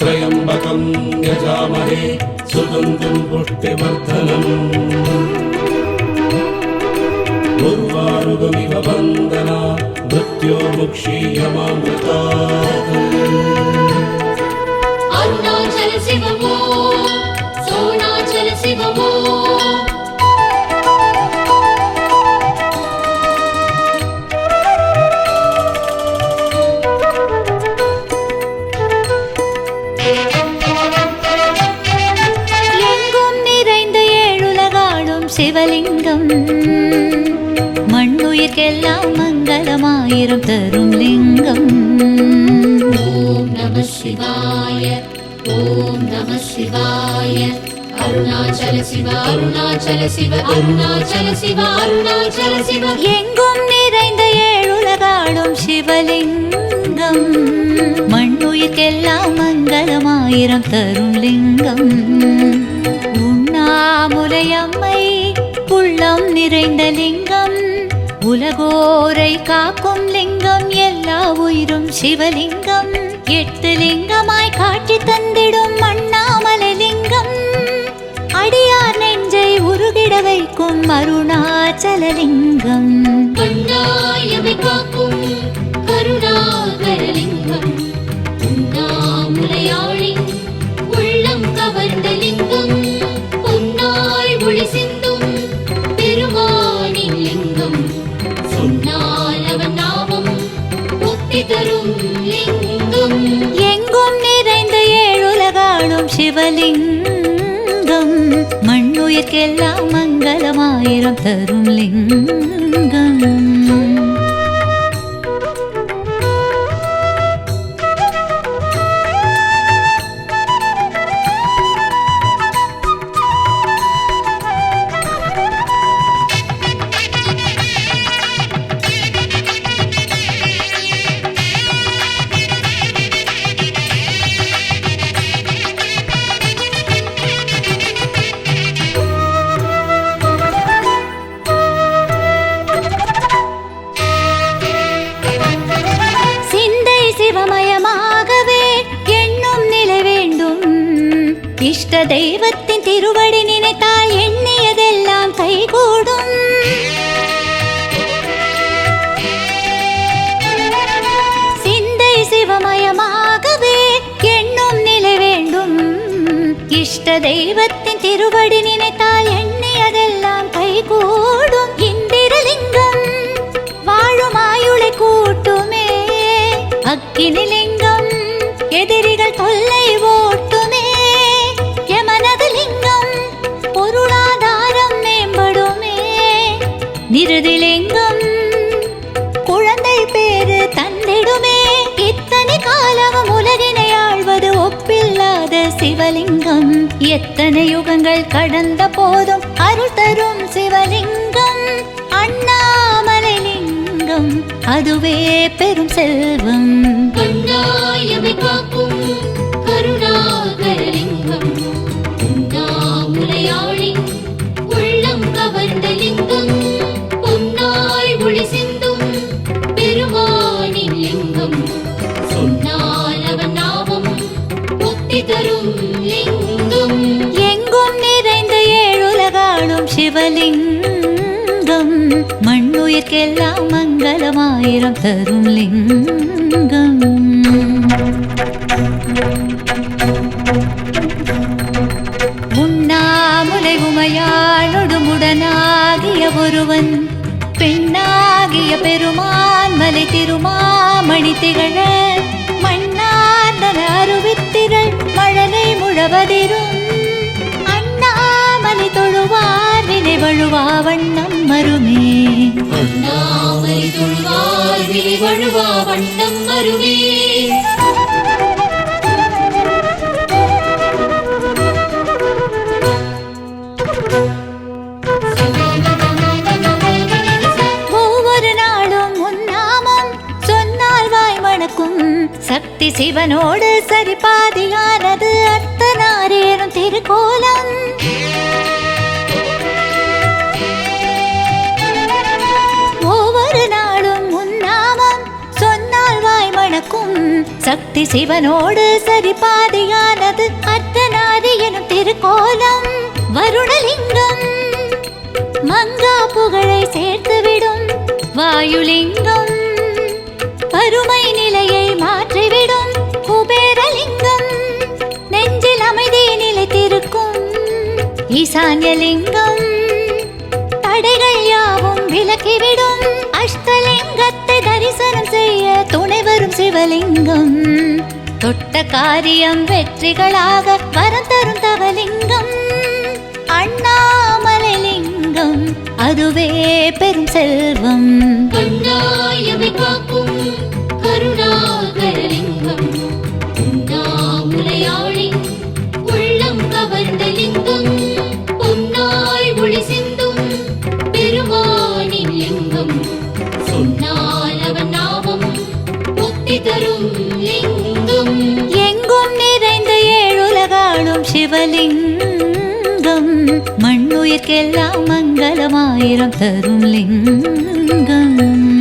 त्र्यम्बकं यजामहे सुगन्धं पुष्टिवर्धनम् उर्वारुगमिव वन्दना मृत्यो मुक्षीयमामृता சிவலிங்கம். மண்ணுயிர்க்கெல்லாம் மங்களமாயிரம் தரும் லிங்கம். ஓம் நம சிவாய ஓம் நம சிவாய. அருணாச்சல சிவ அருணாச்சல சிவ அருணாச்சல சிவ அருணாச்சல சிவ. எங்கும் நிறைந்த ஏழுலகாடும் சிவலிங்கம். மண்ணுயிர்க்கெல்லாம் மங்களமாயிரம் தரும் லிங்கம். உண்ணாமுலையம்மை எல்லாம் நிறைந்த லிங்கம் உலகோரை காக்கும் லிங்கம் எல்லா உயிரும் சிவலிங்கம். எட்டு லிங்கமாய் காட்சி தந்திடும் அண்ணாமலை லிங்கம். அடியார் நெஞ்சை உருகிட வைக்கும் அருணாச்சலலிங்கம் கண்ணாயமை காக்கும் கருணாகரலிங்கம் உண்ணாமுலையாளின் சிவலிங்கம் மண்ணுயிர்க்கெல்லாம் மங்களமாயிரம் தரும் லிங்கம். இஷ்ட தெய்வத்தின் திருவடி நினைத்தால் எண்ணியதெல்லாம் கைகூடும். சிந்தை சிவமயமாகவே எண்ணும் நிலை வேண்டும். இஷ்ட தெய்வத்தின் திருவடி நினைத்தால் எண்ணியதெல்லாம் கைகூடும். எத்தனை யுகங்கள் கடந்த போதும் அருள் தரும் சிவலிங்கம் அண்ணாமலை லிங்கம் அதுவே பெரும் செல்வம். காக்கும் உயிர்க்கெல்லாம் மங்களமாயிரம் தரும் லிங்கம் உண்ணாமுலை உமையாளுடுமுடனாகிய ஒருவன் பெண்ணாகிய பெருமான் மலை திருமாமணி திகழ மண்ணாந்தன அருவித்திரள் மழலை முழவதிரும். தொழுவார் வினை வழுவா வண்ணம் மருமே. அண்ணாமலை தொழுவார் விழி வழுவா வண்ணம் அருவே ஒவ்வொரு நாளும் உன்னாமம் சொன்னால் வாய் மணக்கும் சக்தி சிவனோடு சக்தி சிவனோடு சரிபாதியானது அர்த்தநாரி எனும் திருக்கோலம் வருணலிங்கம். மங்கா புகழை சேர்த்துவிடும் வாயுலிங்கம். பருமை நிலையை மாற்றிவிடும் குபேரலிங்கம். நெஞ்சில் அமைதி நிலைத்திருக்கும் ஈசான்யலிங்கம். தடைகள் யாவும் விலக்கிவிடும் அஷ்டலிங்கத்தை தரிசனம் சிவலிங்கம். தொட்ட காரியம் வெற்றிகளாக வரம் தரும் தவலிங்கம். அண்ணாமலை லிங்கம் அதுவே பெரும் செல்வம். கண்ணாயமை காக்கும் கருணாகரலிங்கம். சிவலிங்கம். மண்ணுயிர்க்கெல்லாம் மங்களமாயிரம் தரும் லிங்கம்.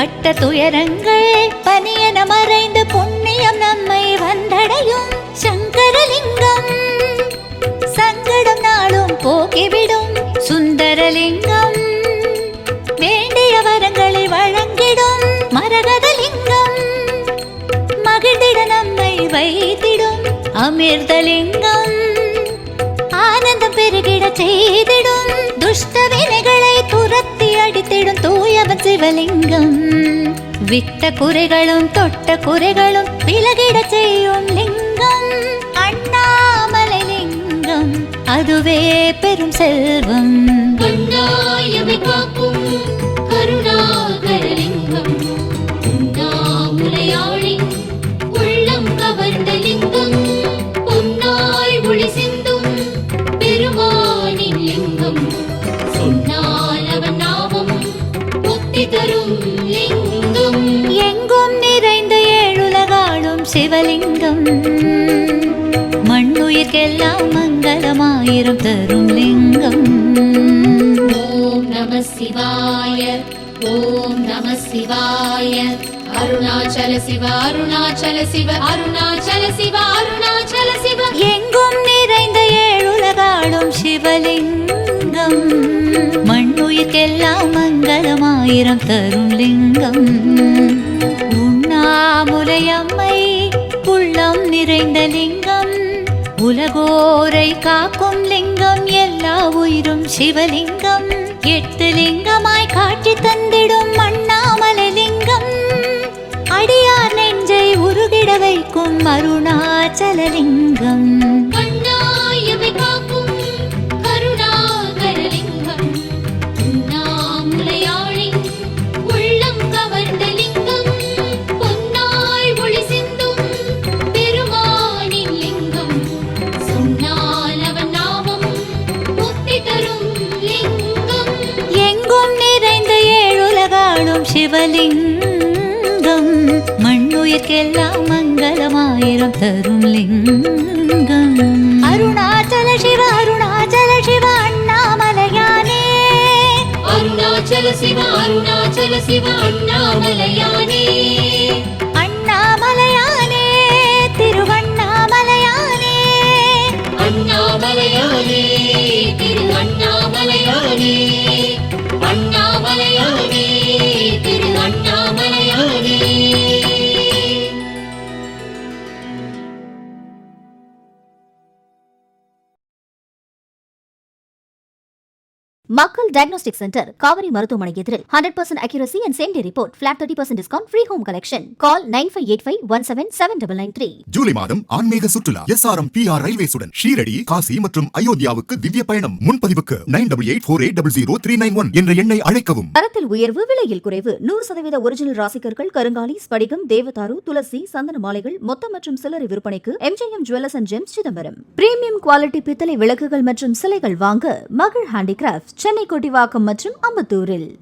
பட்ட துயரங்கள் பனியன மறைந்து புண்ணியம் நம்மை வந்தடையும் சங்கரலிங்கம். சங்கடம் நாளும் போக்கிவிடும் சுந்தரலிங்கம். வேண்டிய வரங்களை வழங்கிடும் மரகதலிங்கம். மகிழ்ந்திட நம்மை வைத்திடும் அமிர்தலிங்கம். ஆனந்தம் பெருகிட செய்திடும் துஷ்ட வினைகளை துரத்தி அடித்திடும் அவன் சிவலிங்கம். விட்ட குறைகளும் தொட்ட குறைகளும் விலகிட செய்யும் லிங்கம். அண்ணாமலை லிங்கம் அதுவே பெரும் செல்வம். கருணாகரலிங்கம். உள்ளம் கவர்ந்த மண்ணுயிர்க்கெல்லாம் மங்களமாயிரம் தரும் லிங்கம். ஓம் நம சிவாய ஓம் நம சிவாய. அருணாச்சல சிவ அருணாச்சல சிவ அருணாச்சல சிவ அருணாச்சல சிவ. எங்கும் நிறைந்த ஏழுலகாளும் சிவலிங்கம். மண்ணுயிர்க்கெல்லாம் மங்களமாயிரம் தரும் லிங்கம். உண்ணாமுலையம்மை உள்ளம் நிறைந்த லிங்கம். உலகோரை காக்கும் லிங்கம் எல்லா உயிரும் சிவலிங்கம். எட்டு லிங்கமாய் காட்சி தந்திடும் அண்ணாமலை லிங்கம். அடியார் நெஞ்சை உருகிட வைக்கும் அருணாச்சலலிங்கம் சிவலிங்கம் மண்ணுயிர்க்கெல்லாம் மங்களமாயிரம் தரும் லிங்கம். அருணாச்சல சிவ அருணாச்சல சிவ அண்ணாமலையானே. அருணாச்சல சிவ அருணாச்சல சிவ அண்ணாமலையானே. அண்ணாமலையானே திருவண்ணாமலையானே. அண்ணாமலையானே திரு அண்ணாமலையானே அண்ணாமலையானே. திரு மக்கள் டயக்னோஸ்டிக் சென்டர் காவிரி மருத்துவமனை எதிரில். Hundred percent accuracy and same day report flat thirty percent discount free home collection call nine five eight five one seven seven double nine three July மாதம் ஆன்மீக சுற்றுலா. எஸ்ஆர்எம் பிஆர் ரயில்வேஸுடன் ஷீரடி காசி மற்றும் அயோத்தியாவுக்கு திவ்ய பயணம். முன்பதிவுக்கு nine double eight four eight double zero three nine one என்ற எண்ணை அழைக்கவும். தரத்தில் உயர்வு விலையில் குறைவு. நூறு சதவீத ஒரிஜினல் ராசிக்கர்கள் கருங்காலி ஸ்படிகம் தேவதாரு துளசி சந்தன மாலைகள் மொத்த மற்றும் சில்லறை விற்பனைக்கு MGM jewellers and gems Chidambaram. Premium quality பித்தளை விளக்குகள் மற்றும் சிலைகள் வாங்க மகிழ் ஹேண்டிகிராஃப்ட் சென்னை கொட்டிவாக்கம் மற்றும் அம்பத்தூரில்.